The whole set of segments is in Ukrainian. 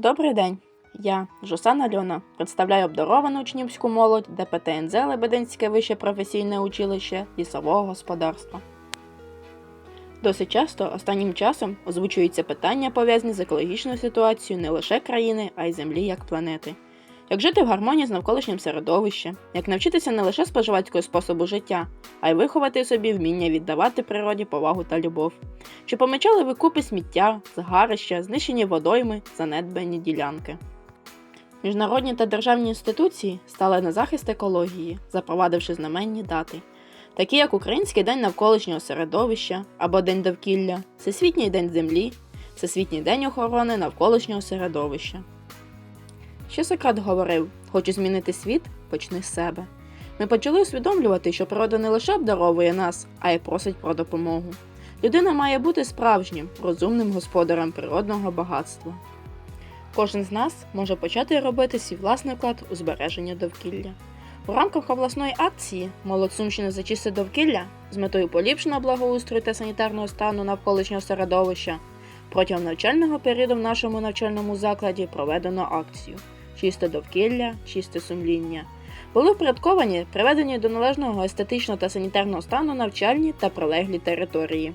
Добрий день. Я, Жусан Альона, представляю обдаровану учнівську молодь ДПТНЗ Лебединське вище професійне училище лісового господарства. Досить часто останнім часом озвучуються питання, пов'язані з екологічною ситуацією не лише країни, а й землі як планети. Як жити в гармонії з навколишнім середовищем, як навчитися не лише споживацького способу життя, а й виховати собі вміння віддавати природі повагу та любов. Чи помічали ви купи сміття, згарища, знищені водойми, занедбані ділянки? Міжнародні та державні інституції стали на захист екології, запровадивши знаменні дати, такі як Український день навколишнього середовища або День довкілля, Всесвітній день землі, Всесвітній день охорони навколишнього середовища. Ще Сократ говорив: хочу змінити світ, почни з себе. Ми почали усвідомлювати, що природа не лише обдаровує нас, а й просить про допомогу. Людина має бути справжнім, розумним господарем природного багатства. Кожен з нас може почати робити свій власний вклад у збереження довкілля. У рамках обласної акції Молодь Сумщини зачисти довкілля з метою поліпшення благоустрою та санітарного стану навколишнього середовища протягом навчального періоду в нашому навчальному закладі проведено акцію Чисте довкілля, чисте сумління. Були впорядковані приведені до належного естетичного та санітарного стану навчальні та прилеглі території.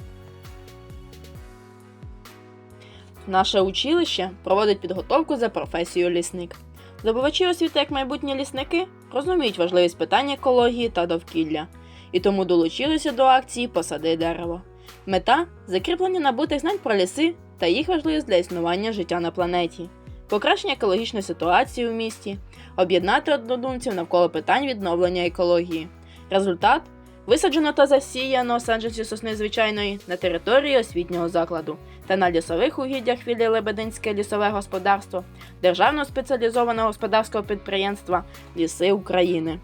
Наше училище проводить підготовку за професією лісник. Здобувачі освіти як майбутні лісники розуміють важливість питань екології та довкілля, і тому долучилися до акції Посади дерево. Мета закріплення набутих знань про ліси та їх важливість для існування життя на планеті, покращення екологічної ситуації у місті, об'єднати однодумців навколо питань відновлення екології. Результат висаджено та засіяно саджанців сосни звичайної на території освітнього закладу та на лісових угіддях філії Лебединське лісове господарство Державного спеціалізованого господарського підприємства Ліси України.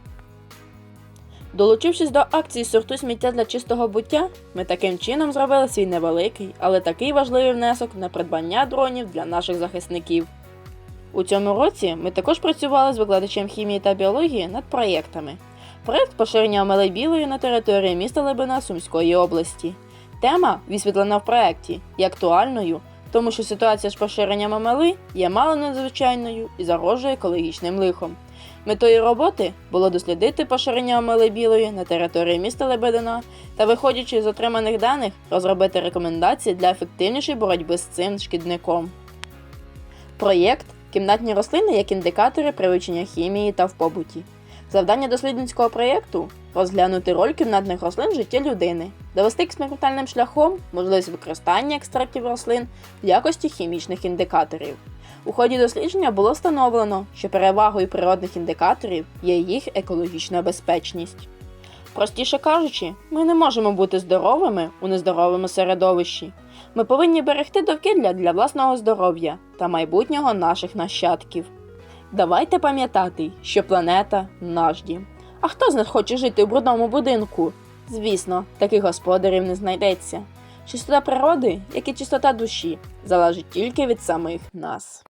Долучившись до акції сорту сміття для чистого буття, ми таким чином зробили свій невеликий, але такий важливий внесок на придбання дронів для наших захисників. У цьому році ми також працювали з викладачем хімії та біології над проєктами. Проєкт поширення омели білої на території міста Лебена Сумської області. Тема висвітлена в проєкті є актуальною, тому що ситуація з поширенням омели є мало надзвичайною і загрожує екологічним лихом. Метою роботи було дослідити поширення омели білої на території міста Лебедина та, виходячи з отриманих даних, розробити рекомендації для ефективнішої боротьби з цим шкідником. Проєкт Кімнатні рослини як індикатори привичення хімії та в побуті. Завдання дослідницького проєкту розглянути роль кімнатних рослин в житті людини, довести експериментальним шляхом можливість використання екстрактів рослин в якості хімічних індикаторів. У ході дослідження було встановлено, що перевагою природних індикаторів є їх екологічна безпечність. Простіше кажучи, ми не можемо бути здоровими у нездоровому середовищі. Ми повинні берегти довкілля для власного здоров'я та майбутнього наших нащадків. Давайте пам'ятати, що планета наш дім. А хто з нас хоче жити у брудному будинку? Звісно, таких господарів не знайдеться. Чистота природи, як і чистота душі, залежить тільки від самих нас.